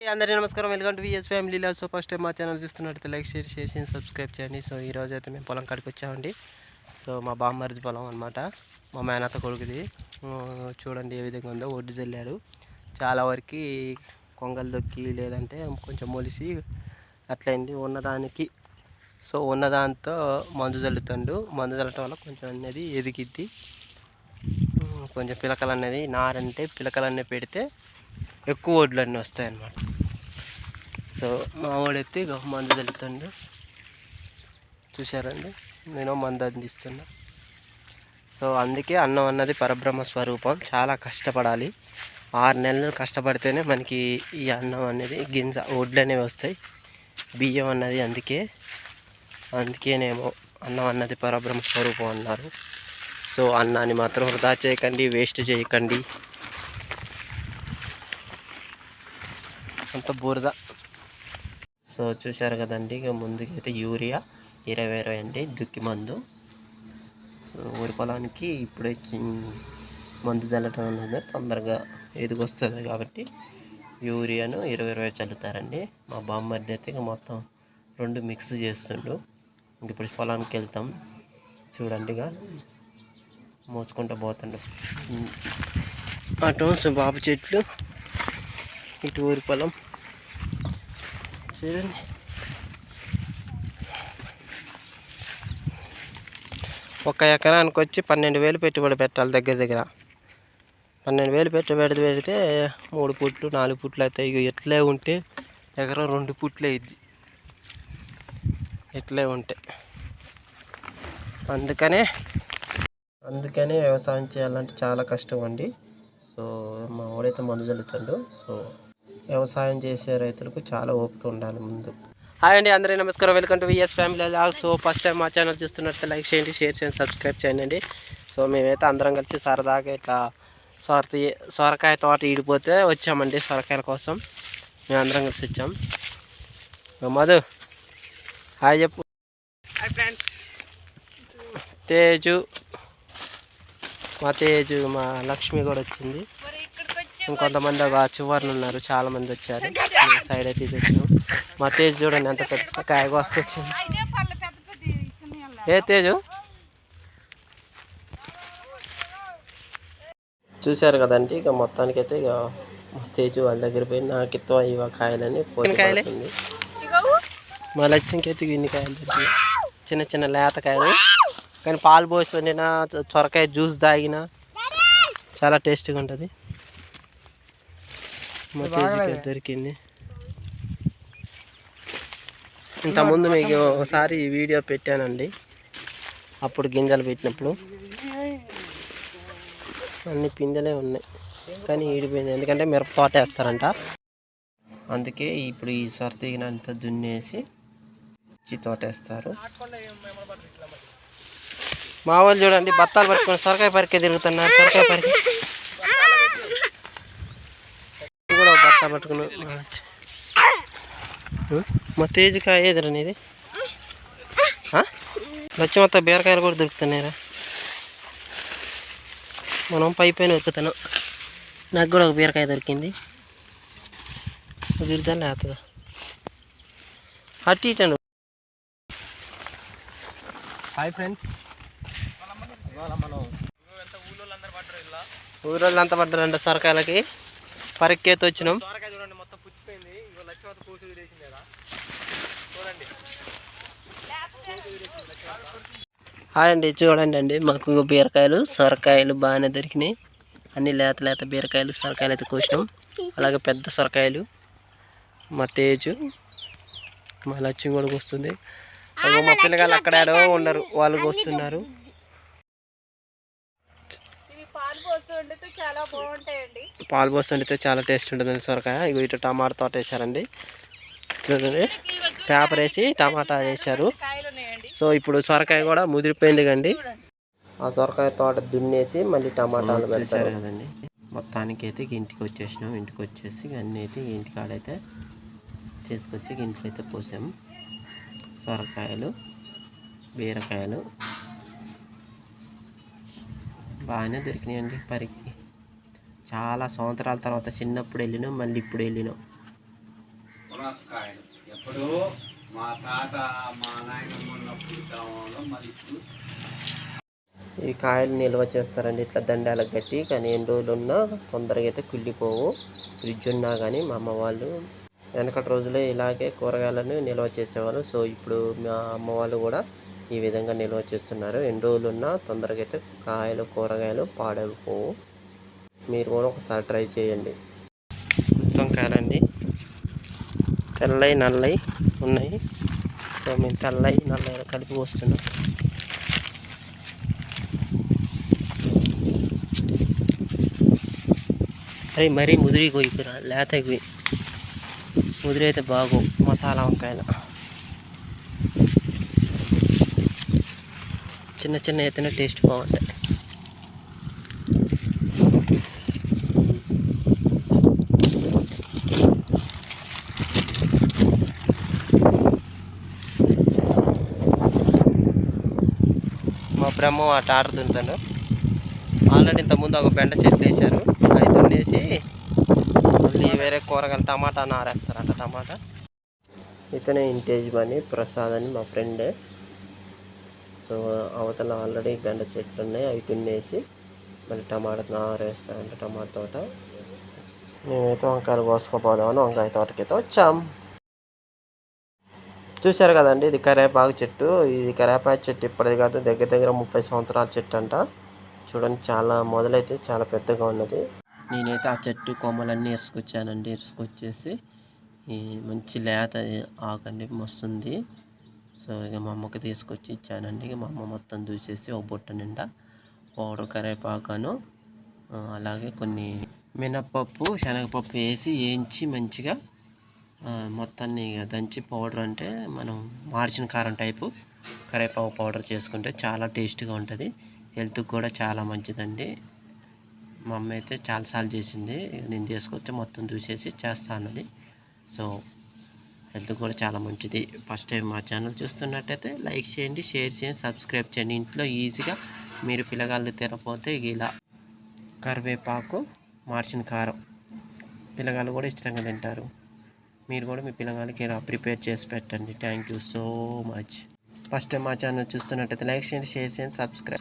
అందరికీ నమస్కారం. Welcome to VS ఫ్యామిలీలో సో ఫస్ట్ టైం మా ఛానల్ చూస్తున్నట్టు లైక్ షేర్ చేసి సబ్స్క్రైబ్ చేయండి. సో ఈ రోజు అయితే మేము పొలం కాడికి వచ్చామండి. సో మా బామ్మర్జి పొలం అనమాట మా మేనత్త కొడుకుది. చూడండి ఏ విధంగా ఉందో. ఒడ్డు చల్లాడు చాలా వరకు కొంగలు దొక్కి లేదంటే కొంచెం మొలిసి అట్లయింది. ఉన్నదానికి సో ఉన్నదాంతో మందు చల్లుతుండు మందు చల్లటం వల్ల కొంచెం అనేది ఎదిగిద్ది. కొంచెం పిలకలు అనేది నారంటే పిలకలు అన్నీ పెడితే ఎక్కువ వడ్లు అన్నీ వస్తాయి అన్నమాట సో మా ఇక మందు చల్లుతుండు చూశారండి? నేను మందు అందిస్తున్నా. సో అందుకే అన్నం అన్నది పరబ్రహ్మ స్వరూపం. చాలా కష్టపడాలి. ఆరు నెలలు కష్టపడితేనే మనకి ఈ అన్నం అనేది గింజ వడ్లు అనేవి వస్తాయి. బియ్యం అన్నది అందుకే. అందుకేనేమో అన్నం అన్నది పరబ్రహ్మ స్వరూపం అన్నారు. సో అన్నాన్ని మాత్రం వృధా చేయకండి వేస్ట్ చేయకండి. అంత బురద. సో చూశారు కదండి ఇక ముందుకైతే యూరియా ఇరవై ఇరవై అండి దుక్కి మందు. సో ఊరి పొలానికి ఇప్పుడే మందు చల్లటం అనేది తొందరగా ఎదిగొస్తుంది కాబట్టి యూరియాను ఇరవై ఇరవై చల్లుతారండి. మా బామ్మర్ది అయితే ఇక మొత్తం రెండు మిక్స్ చేస్తుండు. ఇంక ఇప్పుడు పొలానికి వెళ్తాం. చూడండి ఇక మోసుకుంటూ పోతుండు. అటు బాబు చెట్లు ఇటు ఊరి పొలం. చూడండి ఒక ఎకరానికి వచ్చి పన్నెండు వేలు పెట్టుబడి పెట్టాలి దగ్గర దగ్గర. పన్నెండు వేలు పెట్టుబడి పెడితే మూడు పుట్లు నాలుగు పుట్లు అవుతాయి ఇక ఎట్లే ఉంటే ఎకరం రెండు పుట్లు అయింది ఎట్లే ఉంటే. అందుకనే అందుకనే వ్యవసాయం చేయాలంటే చాలా కష్టం అండి. సో మా వాడైతే మందు చల్లుతాడు సో వ్యవసాయం చేసే రైతులకు చాలా ఓపిక ఉండాలి ముందు. హాయ్ అండి అందరికీ నమస్కారం. Welcome to VS family vlog so first time మా ఛానల్ చూస్తున్నట్టు లైక్ చేయండి షేర్ చేయండి సబ్స్క్రైబ్ చేయండి. అండి సో మేమైతే అందరం కలిసి సరదాగా ఇట్లా సొరత సొరకాయ తోట ఈడిపోతే వచ్చామండి సొరకాయల కోసం. మేము అందరం కలిసి వచ్చాం. మధు హాయ్ చెప్పు. హాయ్ ఫ్రెండ్స్ తేజు మా తేజు మా లక్ష్మి కూడా వచ్చింది. ఇంకొంతమంది ఆ చివరిన ఉన్నారు చాలా మంది వచ్చారు సైడ్ అయితే ఇది మా తేజు చూడండి ఎంత పెద్ద కాయ కోసుకొచ్చింది. ఏ తేజు? చూశారు కదండి ఇక మొత్తానికైతే ఇక మా తేజు వాళ్ళ దగ్గర పోయి నాకు ఇత్తం ఇవ కాయలని. ఇగో మా లక్ష్యంకైతే ఇన్ని కాయలు. చిన్న చిన్న లేత కాయలు. కానీ పాలు పోసి వండిన చొరకాయ జ్యూస్ తాగిన చాలా టేస్టీగా ఉంటుంది. మా తేజుకి దొరికింది. ఇంతకుముందు మీకు ఒకసారి వీడియో పెట్టానండి. అప్పుడు గింజలు పెట్టినప్పుడు. అన్ని పిందెలే ఉన్నాయి. కానీ ఈడిపోయింది. ఎందుకంటే మిరప తోట వేస్తారంట. అందుకే ఇప్పుడు ఈ సొరతీగినంత దున్నేసి ఇచ్చి తోట వేస్తారు. మా వాళ్ళు చూడండి బత్తాలు పట్టుకొని సొరకాయ పరికే తిరుగుతున్నారు. సొరకాయ పరికే ఇది కూడా ఒక బత్తా పట్టుకుని మా తేజకాయ ఏదిరా నీది? వచ్చి మొత్తం బీరకాయలు కూడా దొరుకుతున్నాయిరా. మనం పై పైన ఎక్కుతాను నాకు కూడా ఒక బీరకాయ దొరికింది. విరుదా లేతుందా అటు ఇటండి హాయ్ ఫ్రెండ్స్. ఊరోళ్ళు అంతా పడ్డారంట సొరకాయలకి పరిక్కేత వచ్చినాం హాయ్ అండి చూడండి అండి. మాకు బీరకాయలు సొరకాయలు బాగానే దొరికినాయి. అన్ని లేత లేత బీరకాయలు సొరకాయలు అయితే కోసినాం. అలాగే పెద్ద సొరకాయలు మా తేజు మా లక్ష్మి కూడా వస్తుంది మా పిల్లగాళ్ళు అక్కడ ఉండరు వాళ్ళు వస్తున్నారు ఇవి పాలు చాలా బాగుంటాయండి. పాలు పోస్తుంటే చాలా టేస్ట్ ఉంటుంది సొరకాయ. ఇగో ఇటు టమాటా తోట వేసారండి చూడండి. పేపర్ వేసి టమాటా వేసారు సో ఇప్పుడు సొరకాయ కూడా ముదిరిపోయింది కండి. ఆ సొరకాయ తోట దున్నేసి మళ్ళీ టమాటాలు పెడతారు. కదండి. మొత్తానికి అయితే ఇంటికి వచ్చేసినాం. ఇంటికి వచ్చేసి అన్నీ అయితే ఇంటికి ఆడైతే తీసుకొచ్చి ఇంటికి అయితే పోసాము సొరకాయలు బీరకాయలు. బాగానే దొరికినాయండి. పరికి చాలా సంవత్సరాల తర్వాత చిన్నప్పుడు వెళ్ళినాం మళ్ళీ ఇప్పుడు వెళ్ళినాం ఎప్పుడో మా తాత మా నాయనమ్మ ఉన్నప్పుడు కాలంలో మరి ఇప్పుడు ఈ కాయలు నిల్వ చేస్తారండి ఇట్లా దండాలకు కట్టి కానీ ఎన్ని రోజులు ఉన్నా తొందరగా అయితే కుళ్ళిపోవు. ఫ్రిడ్జ్ ఉన్నా కానీ మా అమ్మ వాళ్ళు వెనకటి రోజులే ఇలాగే కూరగాయలను నిల్వ చేసేవాళ్ళు. సో ఇప్పుడు మా అమ్మ వాళ్ళు కూడా ఈ విధంగా నిల్వ చేస్తున్నారు. ఎన్ని రోజులు ఉన్నా తొందరగా అయితే కాయలు కూరగాయలు పాడైపోవు. మీరు కూడా ఒకసారి ట్రై చేయండి. మొత్తం కారండి. తెల్లయి నల్లయి ఉన్నాయి. సో మేము తెల్లయి నల్లయి కలిపి వస్తున్నాం అరే మరీ ముదిరి కొయ్యకురా లేత కొయ్యి ముదిరి అయితే బాగు మసాలా వంకాయలు. చిన్న చిన్న అయితేనే టేస్ట్ బాగుంటాయి. బ్రహ్మ అటు టాటర్ ఆల్రెడీ ఇంతకుముందు ఒక బెండ చెట్లు వేశారు. అవి దున్నేసి మళ్ళీ వేరే కూరగాయలు టమాటా నారేస్తారంట టమాటా. ఇతనే ఇంటేజ్ మని ప్రసాద్ అని మా ఫ్రెండే. సో అవతల ఆల్రెడీ బెండ చెట్లు ఉన్నాయి అవి దున్నేసి మళ్ళీ టమాటా నారేస్తారంట టమాటా తోట. మేమైతే వంకాయలు కోసుకోపోదామని వంకాయ తోటకైతే వచ్చాం. చూశారు కదండి ఇది కరేపాకు చెట్టు. ఇది కరేపాకు చెట్టు ఇప్పటిది కాదు దగ్గర దగ్గర ముప్పై సంవత్సరాల చెట్టు అంట. చూడండి చాలా మొదలైతే చాలా పెద్దగా ఉన్నది. నేనైతే ఆ చెట్టు కొమ్మలన్నీ ఇరుసుకొచ్చానండి. ఇరుసుకొచ్చేసి ఈ మంచి లేత ఆకండి వస్తుంది సో ఇక మా అమ్మకి తీసుకొచ్చి ఇచ్చానండి. ఇక మా అమ్మ మొత్తం దూసేసి ఒక బుట్ట నిండా పౌడర్ కరేపాకను అలాగే కొన్ని మినప్పప్పు శనగపప్పు వేసి వేయించి మంచిగా మొత్తాన్ని దంచి పౌడర్ అంటే మనం మార్చిన కారం టైపు కరివేపాకు పౌడర్ చేసుకుంటే చాలా టేస్ట్గా ఉంటుంది. హెల్త్కి కూడా చాలా మంచిదండి. మా అమ్మ అయితే చాలాసార్లు చేసింది. నేను తీసుకొచ్చి మొత్తం చూసేసి చేస్తా అన్నది. సో హెల్త్ కూడా చాలా మంచిది. ఫస్ట్ టైం మా ఛానల్ చూస్తున్నట్టయితే లైక్ చేయండి షేర్ చేయండి సబ్స్క్రైబ్ చేయండి. ఇంట్లో ఈజీగా మీరు పిల్లగాళ్ళు తినపోతే ఇలా కరివేపాకు మార్చిన కారం పిల్లగాళ్ళు కూడా ఇష్టంగా తింటారు. మీరు కూడా మీ పిల్లగాళ్ళకి ఇలా ప్రిపేర్ చేసి పెట్టండి. Thank you so much first time మా ఛానల్ చూస్తున్నట్టయితే లైక్ చేయండి షేర్ చేయండి సబ్స్క్రైబ్